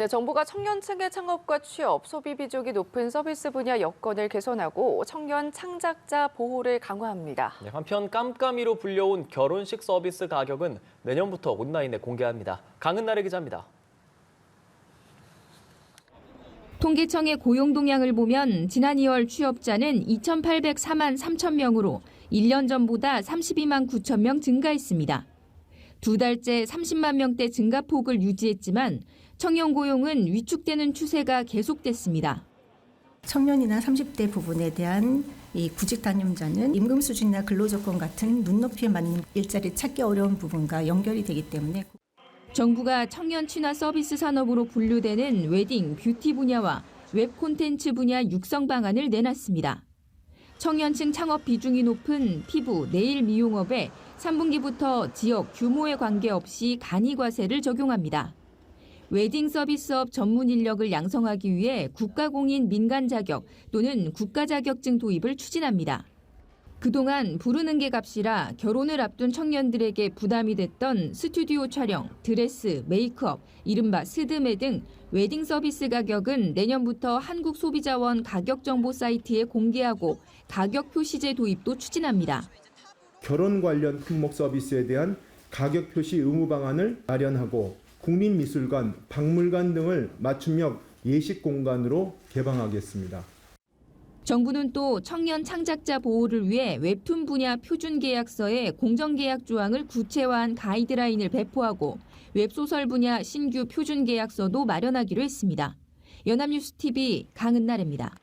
네, 정부가 청년층의 창업과 취업, 소비 비중이 높은 서비스 분야 여건을 개선하고 청년 창작자 보호를 강화합니다. 네, 한편 깜깜이로 불려온 결혼식 서비스 가격은 내년부터 온라인에 공개합니다. 강은나래 기자입니다. 통계청의 고용 동향을 보면 지난 2월 취업자는 2,804만 3천 명으로 1년 전보다 32만 9천 명 증가했습니다. 두 달째 30만 명대 증가폭을 유지했지만 청년 고용은 위축되는 추세가 계속됐습니다. 청년이나 30대 부분에 대한 이 구직 단념자는 임금 수준이나 근로 조건 같은 눈높이에 맞는 일자리 찾기 어려운 부분과 연결이 되기 때문에 정부가 청년 친화 서비스 산업으로 분류되는 웨딩, 뷰티 분야와 웹 콘텐츠 분야 육성 방안을 내놨습니다. 청년층 창업 비중이 높은 피부, 네일 미용업에 3분기부터 지역 규모에 관계없이 간이 과세를 적용합니다. 웨딩 서비스업 전문 인력을 양성하기 위해 국가공인 민간 자격 또는 국가 자격증 도입을 추진합니다. 그동안 부르는 게 값이라 결혼을 앞둔 청년들에게 부담이 됐던 스튜디오 촬영, 드레스, 메이크업, 이른바 스드메 등 웨딩 서비스 가격은 내년부터 한국소비자원 가격정보 사이트에 공개하고 가격 표시제 도입도 추진합니다. 결혼 관련 품목 서비스에 대한 가격 표시 의무 방안을 마련하고 국민미술관, 박물관 등을 맞춤형 예식 공간으로 개방하겠습니다. 정부는 또 청년 창작자 보호를 위해 웹툰 분야 표준 계약서에 공정 계약 조항을 구체화한 가이드라인을 배포하고 웹소설 분야 신규 표준 계약서도 마련하기로 했습니다. 연합뉴스 TV 강은나래입니다.